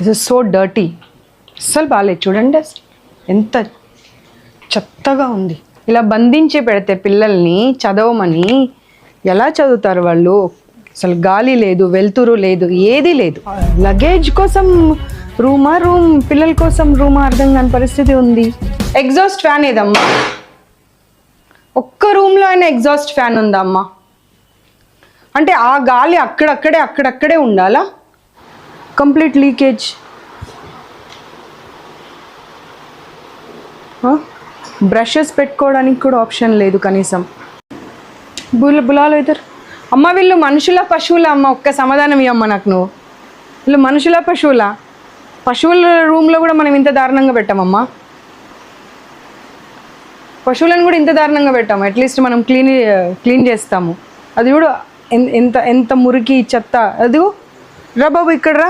This is so dirty అస్సలు బాగాలేదు చూడండి అసలు. ఎంత చెత్తగా ఉంది. ఇలా బంధించి పెడితే పిల్లల్ని చదవమని ఎలా చదువుతారు వాళ్ళు? అసలు గాలి లేదు వెలుతురు లేదు ఏది లేదు. లగేజ్ కోసం రూమా రూమ్ పిల్లల కోసం రూమా అర్థం కాని పరిస్థితి ఉంది. ఎగ్జాస్ట్ ఫ్యాన్ ఏదమ్మా? ఒక్క రూమ్లో అయినా ఎగ్జాస్ట్ ఫ్యాన్ ఉందా అంటే ఆ గాలి అక్కడక్కడే అక్కడక్కడే ఉండాలా? కంప్లీట్ లీకేజ్ బ్రషెస్ పెట్టుకోవడానికి కూడా ఆప్షన్ లేదు కనీసం. బుల బులాలు ఇద్దరు. అమ్మ వీళ్ళు మనుషుల పశువుల అమ్మ? ఒక్క సమాధానం ఇవ్వమ్మ నాకు నువ్వు. వీళ్ళు మనుషుల పశువుల? పశువుల రూమ్లో కూడా మనం ఇంత దారుణంగా పెట్టామమ్మా? పశువులను కూడా ఇంత దారుణంగా పెట్టాము. అట్లీస్ట్ మనం క్లీన్ క్లీన్ చేస్తాము. అది కూడా ఎంత ఎంత మురికి చెత్త. అది రా బాబు ఇక్కడ రా.